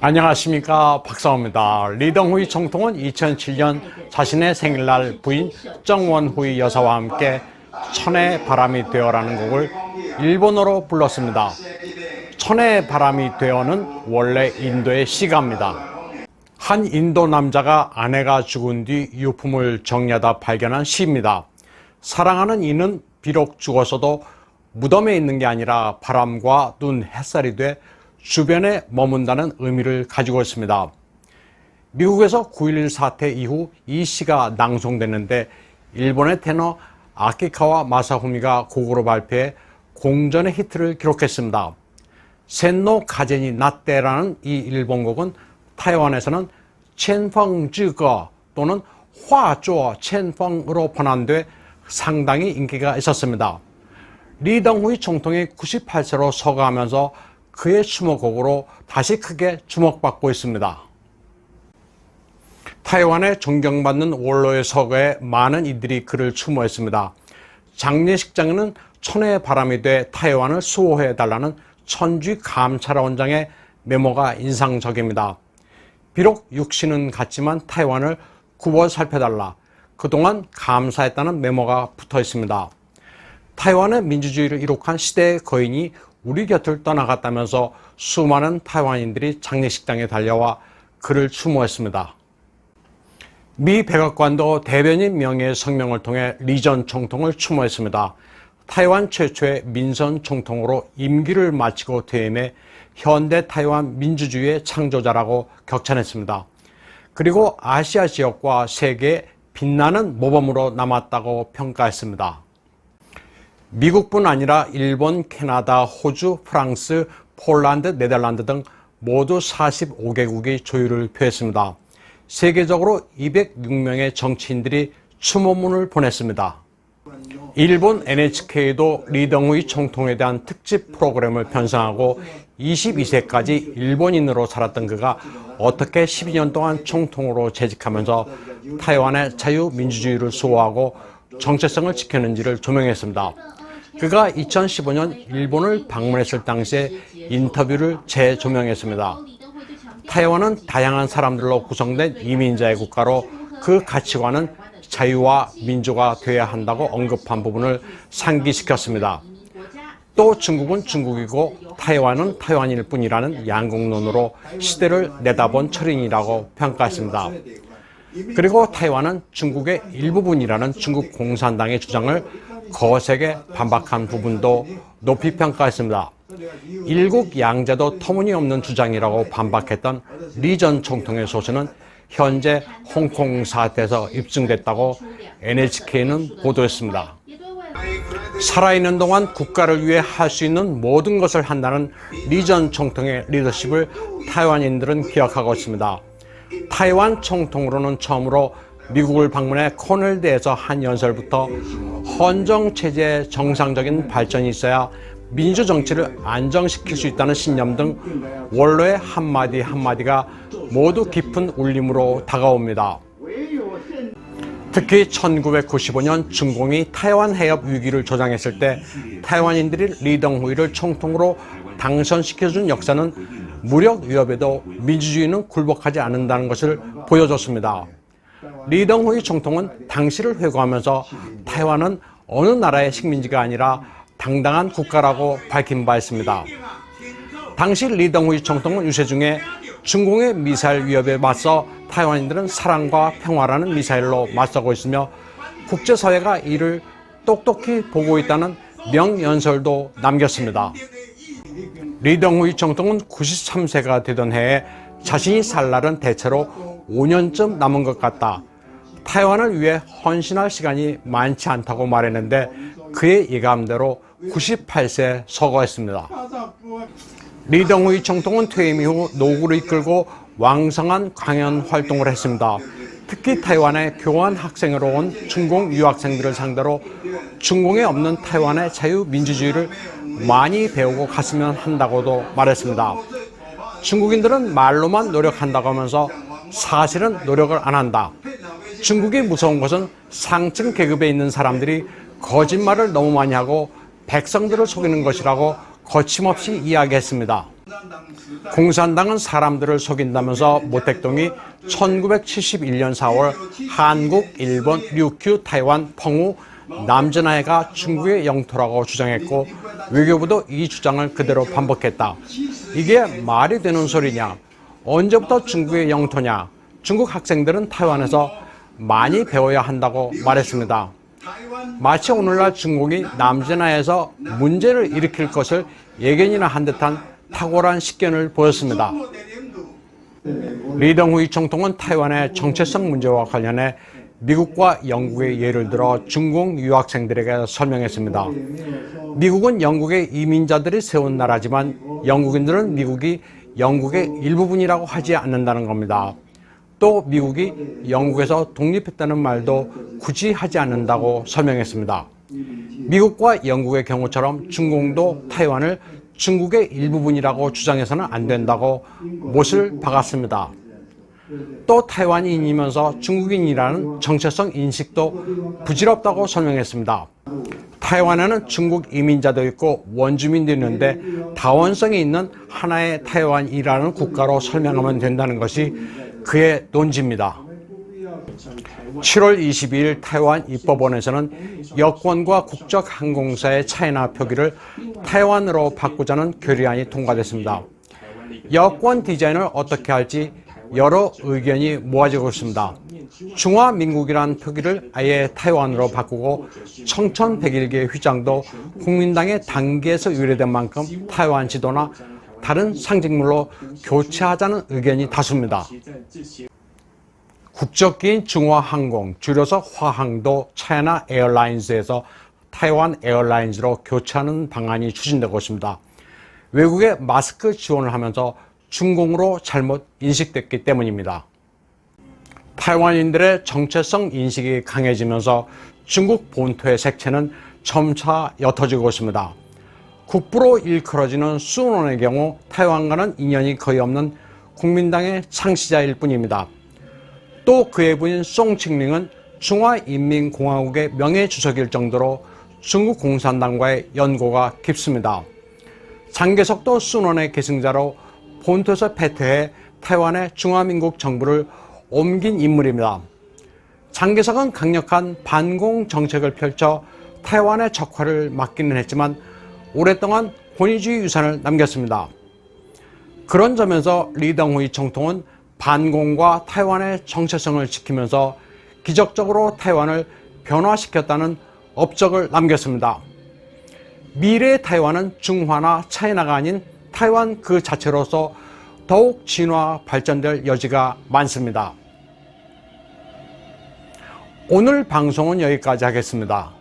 안녕하십니까 박사호입니다. 리덩후이 총통은 2007년 자신의 생일날 부인 정원후이 여사와 함께 천의 바람이 되어라는 곡을 일본어로 불렀습니다. 천의 바람이 되어는 원래 인도의 시가입니다. 한 인도 남자가 아내가 죽은 뒤 유품을 정리하다 발견한 시입니다. 사랑하는 이는 비록 죽었어도 무덤에 있는 게 아니라 바람과 눈, 햇살이 돼 주변에 머문다는 의미를 가지고 있습니다. 미국에서 9.11 사태 이후 이 시가 낭송됐는데 일본의 테너 아키카와 마사후미가 곡으로 발표해 공전의 히트를 기록했습니다. 센노 가젠이 나떼라는 이 일본 곡은 타이완에서는 첸펑즈거 또는 화조 첸펑으로 번안돼 상당히 인기가 있었습니다. 리덩후이 총통이 98세로 서거하면서 그의 추모곡으로 다시 크게 주목받고 있습니다. 타이완의 존경받는 원로의 서거에 많은 이들이 그를 추모했습니다. 장례식장에는 천혜의 바람이 돼 타이완을 수호해 달라는 천주 감찰 원장의 메모가 인상적입니다. 비록 육신은 같지만 타이완을 굽어 살펴달라. 그동안 감사했다는 메모가 붙어 있습니다. 타이완의 민주주의를 이룩한 시대의 거인이 우리 곁을 떠나갔다면서 수많은 타이완인들이 장례식장에 달려와 그를 추모했습니다. 미 백악관도 대변인 명예의 성명을 통해 리전 총통을 추모했습니다. 타이완 최초의 민선 총통으로 임기를 마치고 퇴임해 현대 타이완 민주주의의 창조자라고 격찬했습니다. 그리고 아시아 지역과 세계에 빛나는 모범으로 남았다고 평가했습니다. 미국뿐 아니라 일본, 캐나다, 호주, 프랑스, 폴란드, 네덜란드 등 모두 45개국이 조율을 표했습니다. 세계적으로 206명의 정치인들이 추모문을 보냈습니다. 일본 NHK도 리덩의 총통에 대한 특집 프로그램을 편성하고 22세까지 일본인으로 살았던 그가 어떻게 12년 동안 총통으로 재직하면서 타이완의 자유민주주의를 수호하고 정체성을 지켰는지를 조명했습니다. 그가 2015년 일본을 방문했을 당시에 인터뷰를 재조명했습니다. 타이완은 다양한 사람들로 구성된 이민자의 국가로 그 가치관은 자유와 민주가 되어야 한다고 언급한 부분을 상기시켰습니다. 또 중국은 중국이고 타이완은 타이완일 뿐이라는 양국론으로 시대를 내다본 철인이라고 평가했습니다. 그리고 타이완은 중국의 일부분이라는 중국 공산당의 주장을 거세게 반박한 부분도 높이 평가했습니다. 일국 양제도 터무니없는 주장이라고 반박했던 리 전 총통의 소신은 현재 홍콩 사태에서 입증됐다고 NHK는 보도했습니다. 살아있는 동안 국가를 위해 할 수 있는 모든 것을 한다는 리전 총통의 리더십을 타이완인들은 기억하고 있습니다. 타이완 총통으로는 처음으로 미국을 방문해 코넬대에서 한 연설부터 헌정 체제의 정상적인 발전이 있어야 민주 정치를 안정시킬 수 있다는 신념 등 원로의 한마디 한마디가 모두 깊은 울림으로 다가옵니다. 특히 1995년 중공이 타이완 해협 위기를 조장했을 때 타이완인들이 리덩후이를 총통으로 당선시켜준 역사는 무력 위협에도 민주주의는 굴복하지 않는다는 것을 보여줬습니다. 리덩후이 총통은 당시를 회고하면서 타이완은 어느 나라의 식민지가 아니라 당당한 국가라고 밝힌 바 있습니다. 당시 리덩후이 총통은 유세 중에 중공의 미사일 위협에 맞서 타이완인들은 사랑과 평화라는 미사일로 맞서고 있으며 국제사회가 이를 똑똑히 보고 있다는 명연설도 남겼습니다. 리덩후이 총통은 93세가 되던 해에 자신이 살 날은 대체로 5년쯤 남은 것 같다. 타이완을 위해 헌신할 시간이 많지 않다고 말했는데 그의 예감대로 98세 서거했습니다. 리덩후이 총통은 퇴임 이후 노구를 이끌고 왕성한 강연 활동을 했습니다. 특히 타이완에 교환 학생으로 온 중공 유학생들을 상대로 중공에 없는 타이완의 자유민주주의를 많이 배우고 갔으면 한다고도 말했습니다. 중국인들은 말로만 노력한다고 하면서 사실은 노력을 안 한다. 중국이 무서운 것은 상층 계급에 있는 사람들이 거짓말을 너무 많이 하고 백성들을 속이는 것이라고 거침없이 이야기했습니다. 공산당은 사람들을 속인다면서 모택동이 1971년 4월 한국, 일본, 류큐, 타이완, 펑우, 남진아해가 중국의 영토라고 주장했고 외교부도 이 주장을 그대로 반복했다. 이게 말이 되는 소리냐? 언제부터 중국의 영토냐? 중국 학생들은 타이완에서 많이 배워야 한다고 말했습니다. 마치 오늘날 중국이 남진아에서 문제를 일으킬 것을 예견이나 한 듯한 탁월한 식견을 보였습니다. 리덩후이 총통은 타이완의 정체성 문제와 관련해 미국과 영국의 예를 들어 중국 유학생들에게 설명했습니다. 미국은 영국의 이민자들이 세운 나라지만 영국인들은 미국이 영국의 일부분이라고 하지 않는다는 겁니다. 또 미국이 영국에서 독립했다는 말도 굳이 하지 않는다고 설명했습니다. 미국과 영국의 경우처럼 중공도 타이완을 중국의 일부분이라고 주장해서는 안 된다고 못을 박았습니다. 또 타이완인이면서 중국인이라는 정체성 인식도 부질없다고 설명했습니다. 타이완에는 중국 이민자도 있고 원주민도 있는데 다원성이 있는 하나의 타이완이라는 국가로 설명하면 된다는 것이 그의 논지입니다. 7월 22일 타이완 입법원에서는 여권과 국적 항공사의 차이나 표기를 타이완으로 바꾸자는 결의안이 통과됐습니다. 여권 디자인을 어떻게 할지 여러 의견이 모아지고 있습니다. 중화민국이란 표기를 아예 타이완으로 바꾸고 청천백일기의 휘장도 국민당의 단계에서 유래된 만큼 타이완 지도나 다른 상징물로 교체하자는 의견이 다수입니다. 국적기인 중화항공, 줄여서 화항도 차이나 에어라인즈에서 타이완 에어라인즈로 교체하는 방안이 추진되고 있습니다. 외국에 마스크 지원을 하면서 중공으로 잘못 인식됐기 때문입니다. 타이완인들의 정체성 인식이 강해지면서 중국 본토의 색채는 점차 옅어지고 있습니다. 국부로 일컬어지는 수논의 경우 타이완과는 인연이 거의 없는 국민당의 창시자일 뿐입니다. 또 그의 부인 송칭링은 중화인민공화국의 명예주석일 정도로 중국 공산당과의 연고가 깊습니다. 장개석도 순원의 계승자로 본토에서 패퇴해 타이완의 중화민국 정부를 옮긴 인물입니다. 장개석은 강력한 반공 정책을 펼쳐 타이완의 적화를 막기는 했지만 오랫동안 권위주의 유산을 남겼습니다. 그런 점에서 리덩후이 총통은 반공과 타이완의 정체성을 지키면서 기적적으로 타이완을 변화시켰다는 업적을 남겼습니다. 미래의 타이완은 중화나 차이나가 아닌 타이완 그 자체로서 더욱 진화 발전될 여지가 많습니다. 오늘 방송은 여기까지 하겠습니다.